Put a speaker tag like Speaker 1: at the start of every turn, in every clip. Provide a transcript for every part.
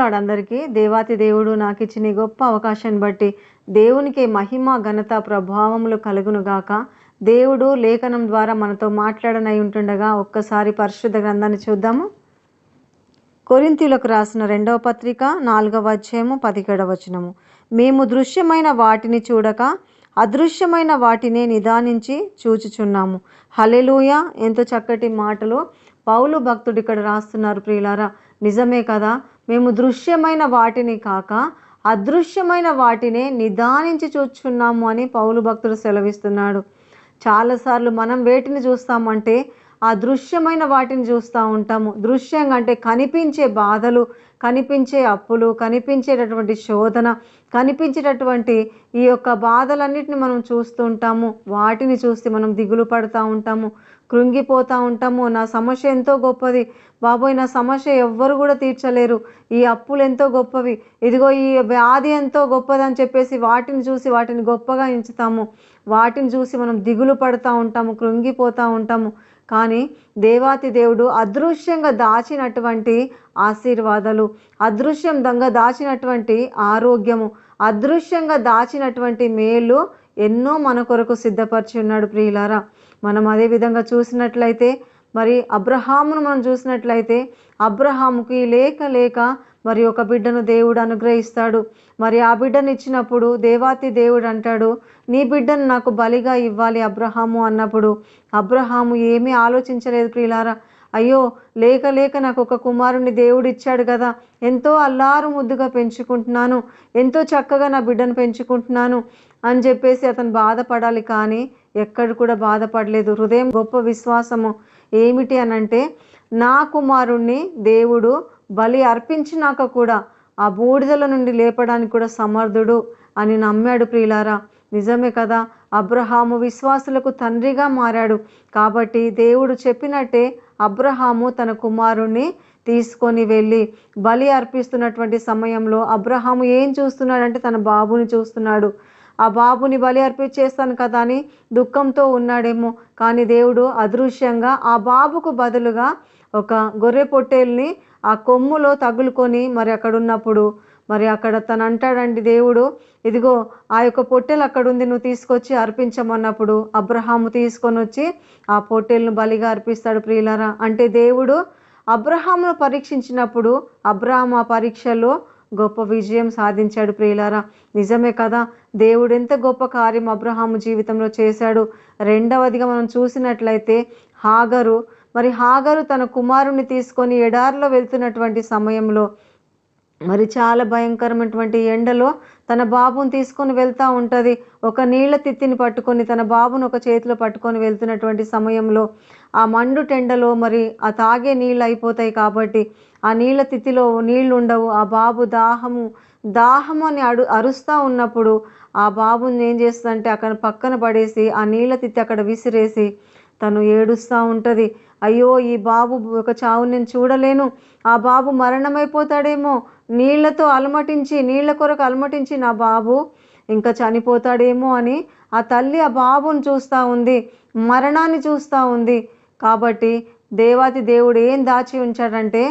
Speaker 1: అందరికీ దేవాతి దేవుడు నాకు ఇచ్చిన గొప్ప అవకాశాన్ని బట్టి దేవునికి మహిమ ఘనత ప్రభావములు కలుగునుగాక. దేవుడు లేఖనం ద్వారా మనతో మాట్లాడనై ఉంటుండగా ఒక్కసారి పరిశుద్ధ గ్రంథాన్ని చూద్దాము. కొరింతీలకు రాసిన రెండవ పత్రిక నాలుగవ అధ్యాయము పదిహేడవ వచనము. మేము దృశ్యమైన వాటిని చూడక అదృశ్యమైన వాటినే నిదానించి చూచుచున్నాము. హలెలూయ ఎంతో చక్కటి మాటలు పౌలు భక్తుడు ఇక్కడ రాస్తున్నారు ప్రియులారా. నిజమే కదా మేము దృశ్యమైన వాటిని కాక అదృశ్యమైన వాటినే నిదానించి చూచున్నాము అని పౌలు భక్తుడు సెలవిస్తున్నాడు. చాలాసార్లు మనం వేటిని చూస్తామంటే ఆ దృశ్యమైన వాటిని చూస్తూ ఉంటాము. దృశ్యంగా అంటే కనిపించే బాధలు కనిపించే అప్పులు కనిపించేటటువంటి శోధన కనిపించేటటువంటి ఈ యొక్క బాధలన్నిటిని మనం చూస్తూ ఉంటాము. వాటిని చూసి మనం దిగులు పడుతూ ఉంటాము కృంగిపోతూ ఉంటాము. నా సమస్య ఎంతో గొప్పది. బాబోయ్ నా సమస్య ఎవ్వరు కూడా తీర్చలేరు. ఈ అప్పులు ఎంతో గొప్పవి. ఇదిగో ఈ వ్యాధి ఎంతో గొప్పదని చెప్పేసి వాటిని చూసి వాటిని గొప్పగా ఎంచుతాము. వాటిని చూసి మనం దిగులు పడుతూ ఉంటాము కృంగిపోతూ ఉంటాము. కానీ దేవాతి దేవుడు అదృశ్యంగా దాచినటువంటి ఆశీర్వాదాలు అదృశ్యం దంగ దాచినటువంటి ఆరోగ్యము అదృశ్యంగా దాచినటువంటి మేలు ఎన్నో మన కొరకు సిద్ధపరిచి ఉన్నాడు ప్రియులారా. మనం అదే విధంగా చూసినట్లయితే మరి అబ్రహామును మనం చూసినట్లయితే అబ్రహాముకి లేక లేక మరి ఒక బిడ్డను దేవుడు అనుగ్రహిస్తాడు. మరి ఆ బిడ్డను ఇచ్చినప్పుడు దేవాతి దేవుడు అంటాడు నీ బిడ్డను నాకు బలిగా ఇవ్వాలి అబ్రహాము అన్నప్పుడు అబ్రహాము ఏమీ ఆలోచించలేదు ప్రియులారా. అయ్యో లేక లేక నాకు ఒక కుమారుని దేవుడు ఇచ్చాడు కదా. ఎంతో అల్లారు ముద్దుగా పెంచుకుంటున్నాను ఎంతో చక్కగా నా బిడ్డను పెంచుకుంటున్నాను అని చెప్పేసి అతను బాధపడాలి కానీ ఎక్కడ కూడా బాధపడలేదు. హృదయం గొప్ప విశ్వాసము. ఏమిటి అనంటే నా కుమారుణ్ణి దేవుడు బలి అర్పించినాక కూడా ఆ బూడిదల నుండి లేపడానికి కూడా సమర్థుడు అని నమ్మాడు ప్రియులారా. నిజమే కదా అబ్రహాము విశ్వాసులకు తండ్రిగా మారాడు. కాబట్టి దేవుడు చెప్పినట్టే అబ్రహాము తన కుమారుణ్ణి తీసుకొని వెళ్ళి బలి అర్పిస్తున్నటువంటి సమయంలో అబ్రహాము ఏం చూస్తున్నాడంటే తన బాబుని చూస్తున్నాడు. ఆ బాబుని బలి అర్పించేస్తాను కదా అని దుఃఖంతో ఉన్నాడేమో. కానీ దేవుడు అదృశ్యంగా ఆ బాబుకు బదులుగా ఒక గొర్రె పొట్టేల్ని ఆ కొమ్ములో తగులుకొని మరి అక్కడ ఉన్నప్పుడు మరి అక్కడ తను అంటాడండి దేవుడు ఇదిగో ఆ యొక్క పొట్టెలు అక్కడ ఉంది నువ్వు తీసుకొచ్చి అర్పించమన్నప్పుడు అబ్రహాము తీసుకొని వచ్చి ఆ పొట్టెలను బలిగా అర్పిస్తాడు ప్రియులరా. అంటే దేవుడు అబ్రహామును పరీక్షించినప్పుడు అబ్రహాం ఆ పరీక్షలో గొప్ప విజయం సాధించాడు ప్రియులారా. నిజమే కదా దేవుడు ఎంత గొప్ప కార్యం అబ్రహాము జీవితంలో చేశాడు. రెండవదిగా మనం చూసినట్లయితే హాగరు మరి హాగరు తన కుమారుని తీసుకొని ఎడారిలో వెళ్తున్నటువంటి సమయంలో మరి చాలా భయంకరమైనటువంటి ఎండలో తన బాబుని తీసుకొని వెళ్తూ ఉంటుంది. ఒక నీళ్ళ తిత్తిని పట్టుకొని తన బాబును ఒక చేతిలో పట్టుకొని వెళ్తున్నటువంటి సమయంలో ఆ మండు టెండలో మరి ఆ తాగే నీళ్ళు అయిపోతాయి కాబట్టి ఆ నీళ్ళ తిత్తిలో నీళ్ళు ఉండవు. ఆ బాబు దాహము దాహము అని అడు అరుస్తూ ఉన్నప్పుడు ఆ బాబుని ఏం చేస్తుందంటే అక్కడ పక్కన పడేసి ఆ నీళ్ళ తిత్తి అక్కడ విసిరేసి తను ఏడుస్తూ ఉంటుంది. అయ్యో ఈ బాబు ఒక చావు నేను చూడలేను. ఆ బాబు మరణమైపోతాడేమో. నీళ్ళతో అలమటించి నీళ్ళ కొరకు అలమటించి నా బాబు ఇంకా చనిపోతాడేమో అని ఆ తల్లి ఆ బాబుని చూస్తూ ఉంది. మరణాన్ని చూస్తూ ఉంది. కాబట్టి దేవాతి దేవుడు ఏం దాచి ఉంచాడంటే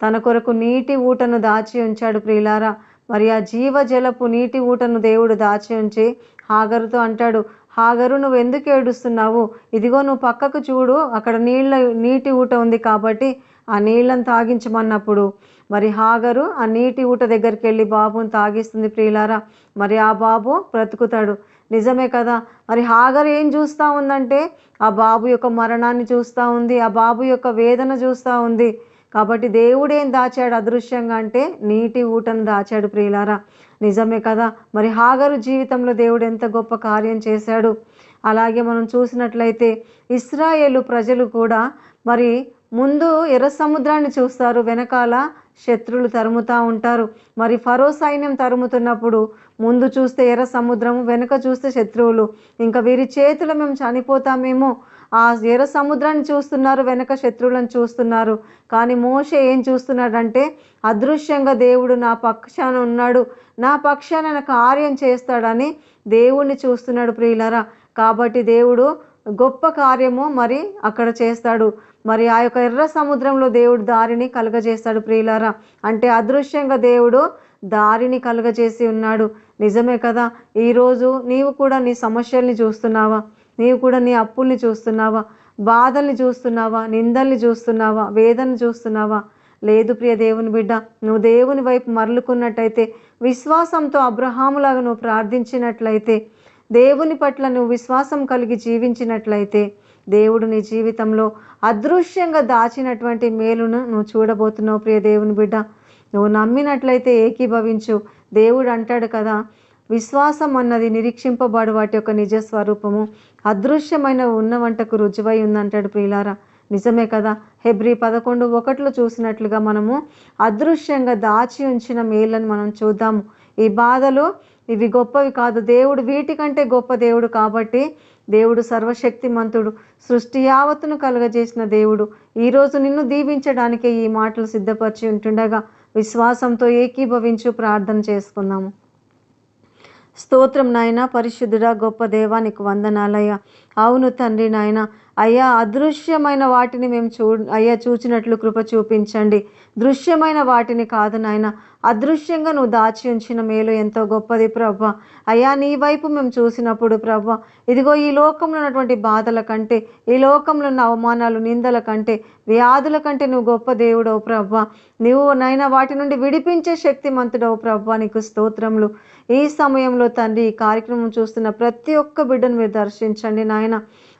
Speaker 1: తన కొరకు నీటి ఊటను దాచి ఉంచాడు ప్రియులారా. మరి ఆ జీవజలపు నీటి ఊటను దేవుడు దాచి ఉంచి హాగరుతో అంటాడు హాగరు నువ్వు ఎందుకు ఏడుస్తున్నావు? ఇదిగో నువ్వు పక్కకు చూడు అక్కడ నీళ్ళ నీటి ఊట ఉంది కాబట్టి ఆ నీళ్ళని తాగించమన్నప్పుడు. మరి హాగరు ఆ నీటి ఊట దగ్గరికి వెళ్ళి బాబుని తాగిస్తుంది ప్రియులారా. మరి ఆ బాబు బ్రతుకుతాడు. నిజమే కదా? మరి హాగర్ ఏం చూస్తూ ఉందంటే ఆ బాబు యొక్క మరణాన్ని చూస్తూ ఉంది ఆ బాబు యొక్క వేదన చూస్తూ ఉంది. కాబట్టి దేవుడేం దాచాడు అదృశ్యంగా అంటే నీటి ఊటను దాచాడు ప్రియులారా. నిజమే కదా. మరి హాగరు జీవితంలో దేవుడు ఎంత గొప్ప కార్యం చేశాడు. అలాగే మనం చూసినట్లయితే ఇస్రాయేలు ప్రజలు కూడా మరి ముందు ఎర్ర సముద్రాన్ని చూస్తారు వెనకాల శత్రులు తరుముతూ ఉంటారు. మరి ఫరో సైన్యం తరుముతున్నప్పుడు ముందు చూస్తే ఎర్ర సముద్రము వెనుక చూస్తే శత్రువులు. ఇంకా వీరి చేతులు మేము చనిపోతామేమో ఆ ఎర్ర సముద్రాన్ని చూస్తున్నారు వెనక శత్రువులను చూస్తున్నారు. కానీ మోషే ఏం చూస్తున్నాడంటే అదృశ్యంగా దేవుడు నా పక్షాన ఉన్నాడు. నా పక్షాన కార్యం చేస్తాడని దేవుణ్ణి చూస్తున్నాడు ప్రియులరా. కాబట్టి దేవుడు గొప్ప కార్యము మరి అక్కడ చేస్తాడు. మరి ఆ యొక్క ఎర్ర సముద్రంలో దేవుడు దారిని కలుగజేస్తాడు ప్రియులారా. అంటే అదృశ్యంగా దేవుడు దారిని కలుగజేసి ఉన్నాడు. నిజమే కదా? ఈరోజు నీవు కూడా నీ సమస్యల్ని చూస్తున్నావా? నీవు కూడా నీ అప్పుల్ని చూస్తున్నావా? బాధల్ని చూస్తున్నావా? నిందల్ని చూస్తున్నావా? వేదన చూస్తున్నావా? లేదు ప్రియ దేవుని బిడ్డ నువ్వు దేవుని వైపు మరలుకున్నట్టయితే విశ్వాసంతో అబ్రహాములాగా నువ్వు ప్రార్థించినట్లయితే దేవుని పట్ల నువ్వు విశ్వాసం కలిగి జీవించినట్లయితే దేవుడు నీ జీవితంలో అదృశ్యంగా దాచినటువంటి మేలును నువ్వు చూడబోతున్నావు ప్రియ దేవుని బిడ్డ. నువ్వు నమ్మినట్లయితే ఏకీభవించు. దేవుడు అంటాడు కదా విశ్వాసం అన్నది నిరీక్షింపబడు వాటి యొక్క నిజ స్వరూపము. అదృశ్యమైన ఉన్న వంటకు రుజువై ఉందంటాడు ప్రియులారా. నిజమే కదా. హెబ్రి పదకొండు ఒకటిలో చూసినట్లుగా మనము అదృశ్యంగా దాచి ఉంచిన మేలని మనం చూద్దాము. ఈ బాధలు ఇవి గొప్పవి కాదు. దేవుడు వీటికంటే గొప్ప దేవుడు కాబట్టి దేవుడు సర్వశక్తిమంతుడు. సృష్టి యావత్తును కలుగజేసిన దేవుడు. ఈరోజు నిన్ను దీవించడానికే ఈ మాటలు సిద్ధపరిచి ఉంటుండగా విశ్వాసంతో ఏకీభవించు ప్రార్థన చేసుకుందాము. స్తోత్రం నాయన పరిశుద్ధుడా గొప్ప దేవా నీకు వందనాలయ్యా. అవును తండ్రి నాయన అయ్యా అదృశ్యమైన వాటిని మేము చూ అయ్యా చూచినట్లు కృప చూపించండి. దృశ్యమైన వాటిని కాదు నాయన అదృశ్యంగా నువ్వు దాచి ఉంచిన మేలు ఎంతో గొప్పది ప్రభ. అయ్యా నీ వైపు మేము చూసినప్పుడు ప్రభా ఇదిగో ఈ లోకంలో ఉన్నటువంటి బాధల కంటే ఈ లోకంలో ఉన్న అవమానాలు నిందల కంటే వ్యాధుల కంటే నువ్వు గొప్ప దేవుడవు ప్రభా. నువ్వు నైనా వాటి నుండి విడిపించే శక్తిమంతుడవు ప్రభ నీకు స్తోత్రములు. ఈ సమయంలో తండ్రి ఈ కార్యక్రమం చూస్తున్న ప్రతి ఒక్క బిడ్డను మీరు దర్శించండి నాయన.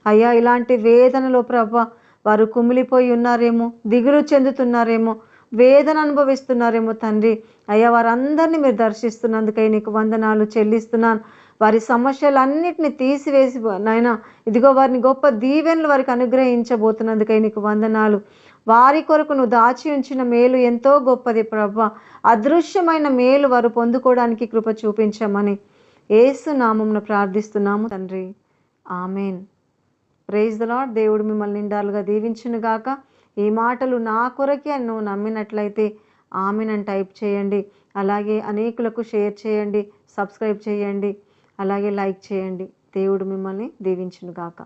Speaker 1: అయ్యా ఇలాంటి వేదనలో ప్రభ వారు కుమిలిపోయి ఉన్నారేమో దిగులు చెందుతున్నారేమో వేదన అనుభవిస్తున్నారేమో తండ్రి. అయ్యా వారందరినీ మీరు దర్శిస్తున్నందుకై నీకు వందనాలు చెల్లిస్తున్నాను. వారి సమస్యలన్నిటిని తీసివేసి నాయన ఇదిగో వారిని గొప్ప దీవెనలు వారికి అనుగ్రహించబోతున్నందుకై నీకు వందనాలు. వారి కొరకు నువ్వు దాచి ఉంచిన మేలు ఎంతో గొప్పది ప్రభ. అదృశ్యమైన మేలు వారు పొందుకోవడానికి కృప చూపించమని ఏసు నామంను ప్రార్థిస్తున్నాము తండ్రి. ఆమెన్. ప్రేజ్ ద లాడ్ దేవుడు మిమ్మల్ని నిండాలుగా దీవించునుగాక ఈ మాటలు నా కొరకే అని నువ్వు నమ్మినట్లయితే ఆమెనని టైప్ చేయండి. అలాగే అనేకులకు షేర్ చేయండి సబ్స్క్రైబ్ చేయండి అలాగే లైక్ చేయండి. దేవుడు మిమ్మల్ని దీవించునుగాక